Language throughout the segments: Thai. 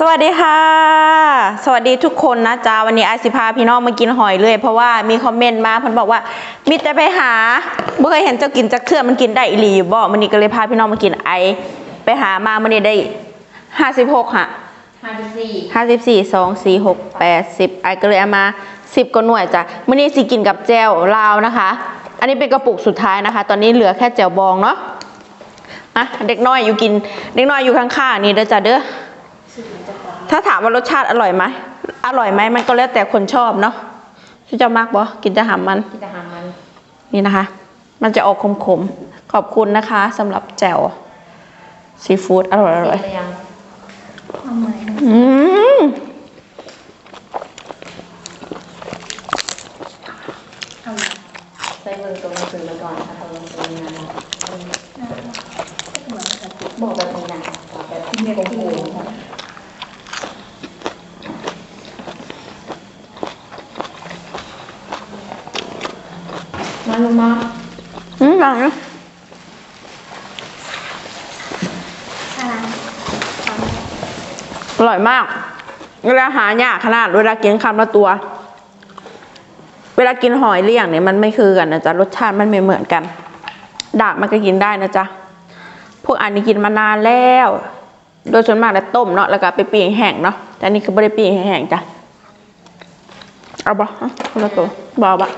สวัสดีค่ะ สวัสดีทุกคนนะจ๊ะวันนี้ไอซิพาพี่น้องมากินหอยเลย เพราะว่ามีคอมเมนต์มาเพิ่นบอกว่ามิแต่ไปหาบ่เคยเห็นเจ้ากินจักเทื่อมันกินได้อีหลีอยู่บ่มื้อนี้ก็เลยพาพี่น้องมากินไอ ไปหามามื้อนี้ได้56ค่ะห้าสิบสี่ห้าสิบสี่สองสี่หกแปดสิบไอก็เลยเอามาสิบกว่าหน่วยจ้ะมื่อนี้สิกินกับแจวลาวนะคะ อันนี้เป็นกระปุกสุดท้ายนะคะ ตอนนี้เหลือแค่แจวบองเนาะอะเด็กน้อยอยู่กิน เด็กน้อยอยู่ข้างๆนี่เด้อจ้ะเด้อ ถ้าถามว่ารสชาติอร่อยไหมอร่อยไหมมันก็แล้วแต่คนชอบเนาะที่จะมากบ่กินจะหามมันที่จะหามัน นี่นะคะ มันจะออกขมๆ ขอบคุณนะคะสำหรับแจวซีฟู้ดอร่อยอร่อยเสร็จหรือยังอืมใส่เบอร์ตัวหนังสือไว้ก่อนค่ะตัวหนังสือนี้นะบอกแบบนี้นะแบบที่มีโกโมาลงมาอืมอร่อยนะอร่อยมาก เวลาหายากขนาดเวลากินคำละตัว เวลากินหอยเลี่ยงเนี่ยมันไม่คือกันนะจ๊ะรสชาติมันไม่เหมือนกัน ดากมันก็กินได้นะจ๊ะพวกอันนี้กินมานานแล้ว โดยส่วนมากแล้วต้มเนาะแล้วก็ไปปิ้งแห้งเนาะแต่อันนี้คือไม่ได้ปิ้งแห้งจ้ะเอาบ่ฮะคนละตัวบเอาบะ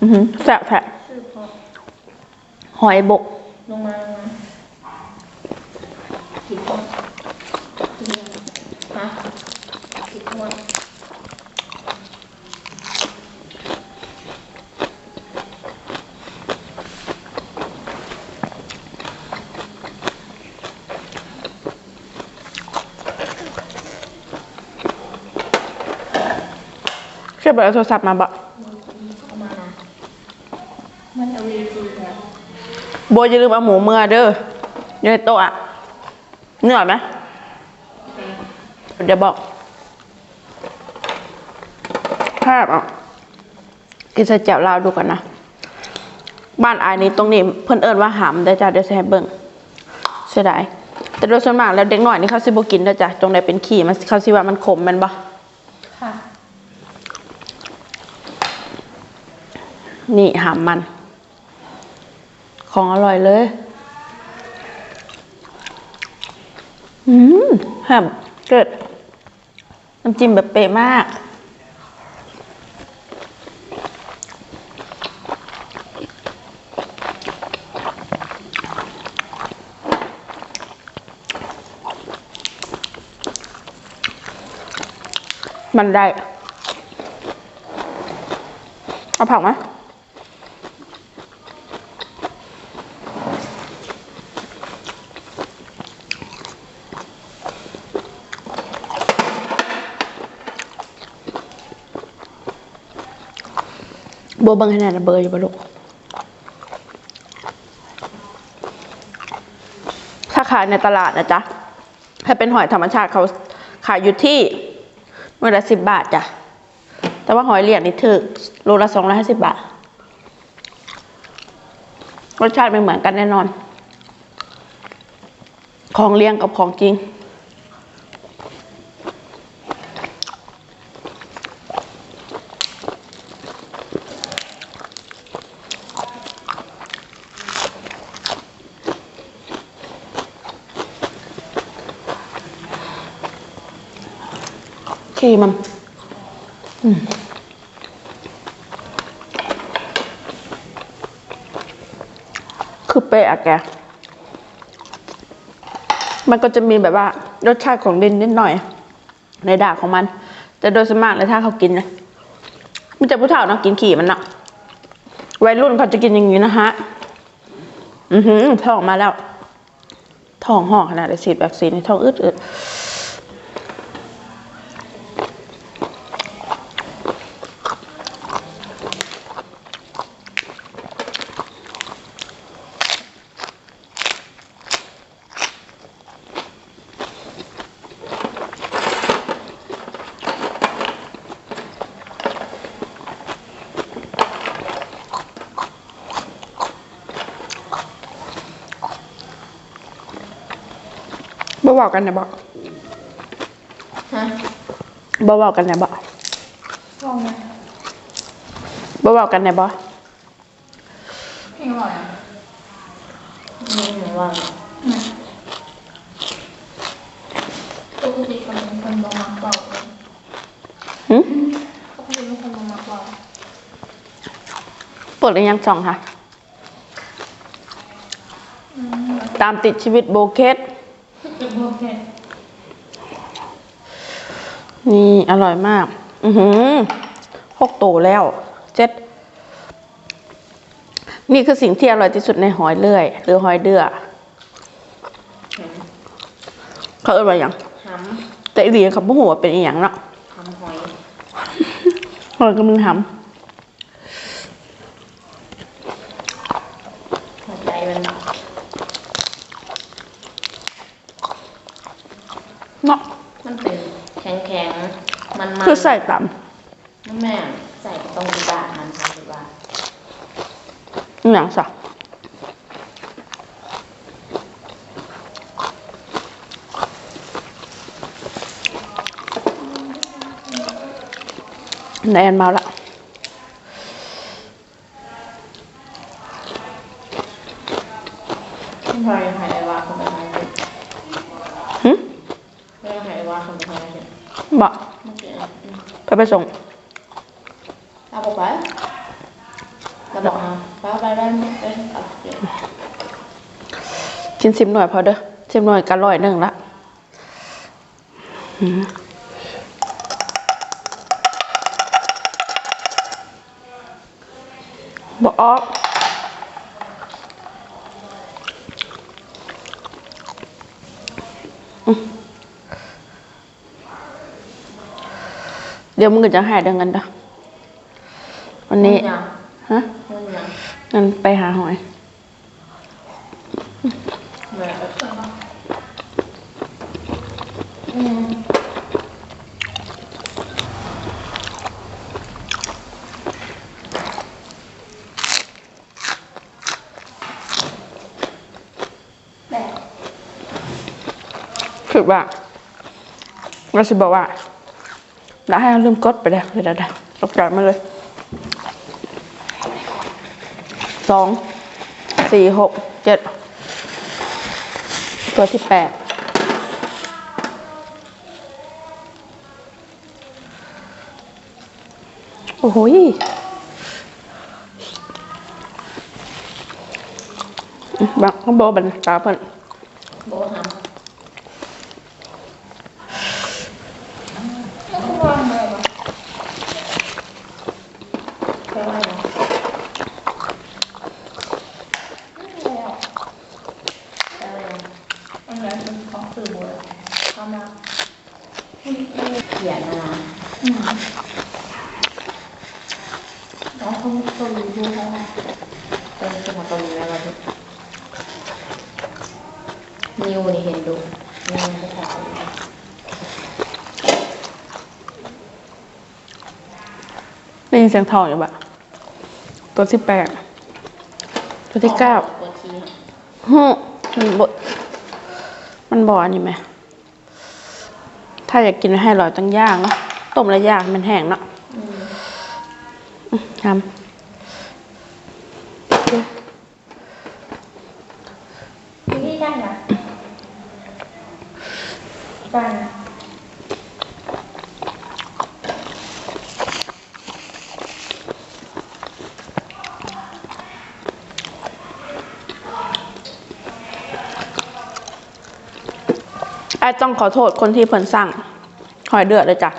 อือหือแซ่บแผะหอยบก ลงมาลงมาผิดคนฮะผิดคนเชื่อไปเอาโทรศัพท์มาบะ เข้ามานะมันเอาวีซีแล้ว โบอย่าลืมเอาหมูเมื่อเด้ออยู่ในโต๊ะอะเหนื่อยไหมเดี๋ยวบอกแคบอะกินใส่แจ่วลาวดูกันนะ บ้านอายนี้ตรงนี้เพิ่นเอิญว่าหามได้อจ้ะเดี๋ยวจะให้เบิ่งเสียดายแต่โดยส่วนมากแล้วเด็กหน่อยนี่เขาสิบ่กินได้อจ้ะตรงไหนเป็นขี้มันเขาสิว่ามันขมแมันบ่ค่ะ นี่หามมัน ของอร่อยเลย อืมแฮมเกิดน้ำจิ้มแบบเป๊ะมาก มันได้ เอาผักไหม โบเบังขนาดเบอร์อยู่ปะลูกถ้าขายในตลาดนะจ๊ะ ถ้าเป็นหอยธรรมชาติเขาขายอยู่ที่เมื่อละสิบบาทจ้ะ แต่ว่าหอยเหลี่ยงนี่ถึกโลละสองร้อยห้าสิบบาท รสชาติไม่เหมือนกันแน่นอน ของเลี้ยงกับของจริง ขี้มันคือเป๊ะอะแก มันก็จะมีแบบว่ารสชาติของดินนิดหน่อย ในดาของมัน แต่โดยสวนมากเลยถ้าเขากินนะมีแต่ผู้เฒ่าเนาะกินขี่มันเนาะวัยรุ่นเขาจะกินอย่างนี้นะฮะ อือหือท้องมาแล้ว ท้องห่อขนาดเลยฉีดวัคซีในท้องอึดอึด บบ่บอกกันนะบอกฮะบ่บอกกันนะบอกลองไหมบ่บอกกันนะบอกเพลงอร่อยอะนี่หนูว่าปกติคนเป็นคนลงมาเปล่าหึปกติเป็นคนลงมาเปล่าเปิดหรือยังช่องค่ะตามติดชีวิตโบเคส โอเค นี่อร่อยมาก อือหือหกโตแล้วเจ็ดนี่คือสิ่งที่อร่อยที่สุดในหอยเลื่อย หรือหอยเดือเขาเอ่ยว่าอย่างหแต่อีหลีเขาบ่ฮู้ว่าเป็นอีหยังเนาะำหำหอยหอยก็มึงทหัวใจมันำเนาะ มันเป็นแข็งแข็งๆ มันมันคือใส่ต่นั่นแม่ใส่ตรงกีบาทมันค่ะกีบาทำอหย่างสักแนนมาละ กี้อืมไปไปส่งเอาไปไปเราบอกนะไปไปไปไปเอาเดี๋ยวกินสิบหน่วยพอเด้อสิบหน่วยกันร้อยหนึ่งละหืมบอกออก เดี๋ยวมึงก็จะหายเดังกันเด้อวันนี้ยังฮะเงินยังงั้นไปหาหอยเหมือนแบบแบบคือว่าเราสิบอกว่า แล้วให้เราลืมกดไปแล้วเลยได้ตกใจมาเลยสองสี่หกเจ็ดตัวที่แปดโอ้โหบังเขาบบันตาเพิ่นโบหามแล้วก็วางเลยวะไปไหว้นะไม่แล้วไปไหว้นะ อันนี้เป็นของสื่อโบราณเข้ามาเขียนนะอืมแล้วเขาตัวรีวิวเขาเป็นสมัครตัวรีวิวอะไรทุกนิวนี่เห็นดูนิวไม่ถ่ายได้ยินเสียงทองอยู่ปะตัวที่แปดตัวที่เก้าตัวทีฮึมันบด มันบออันนี้ไหม ถ้าอยากกินให้อร่อยต้องย่างเนาะ ต้มแล้วย่างให้มันแห้งเนาะอืมอืมทพี่ได้นะได้นะ ไอ้ต้องขอโทษคนที่เพิ่นสั่งหอยเดือดเลยจ้ะ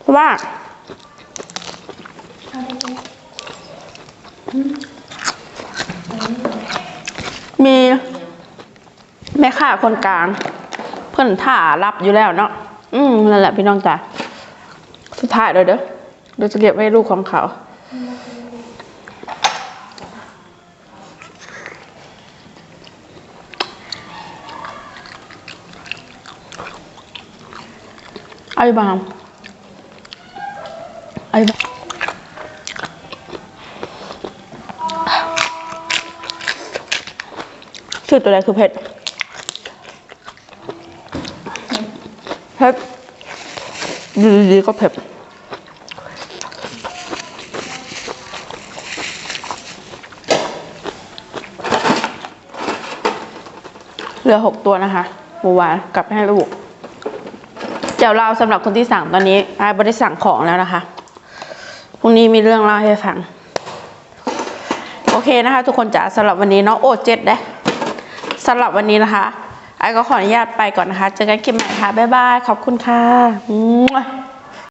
เพราะว่ามมีแม่ค้าคนกลาง เพิ่นถ่ารับอยู่แล้วเนาะอืมนั่นแหละพี่น้องจ้ะสุดท้ายเลยเด้อเดี๋ยวจะเก็บไว้ลูกของเขา เอาอยู่บ้างอาอบ้าชื่อตัวอะไรคือเผ็ดอยู่ดีๆก็เผ็ดเหลือหกตัวนะคะหมูหวานกลับไปให้ลูกเจ้าเราสำหรับคนที่สั่งตอนนี้ไอ้บริสั่งของแล้วนะคะพรุ่งนี้มีเรื่องเล่าให้ฟัง โอเคนะคะ ทุกคนจ๋าสำหรับวันนี้เนาะโอเจ็ดเด้สำหรับวันนี้นะคะไอ้ก็ขออนุญาตไปก่อนนะคะ เจอกันคลิปใหม่ค่ะ บ๊ายบาย ขอบคุณค่ะ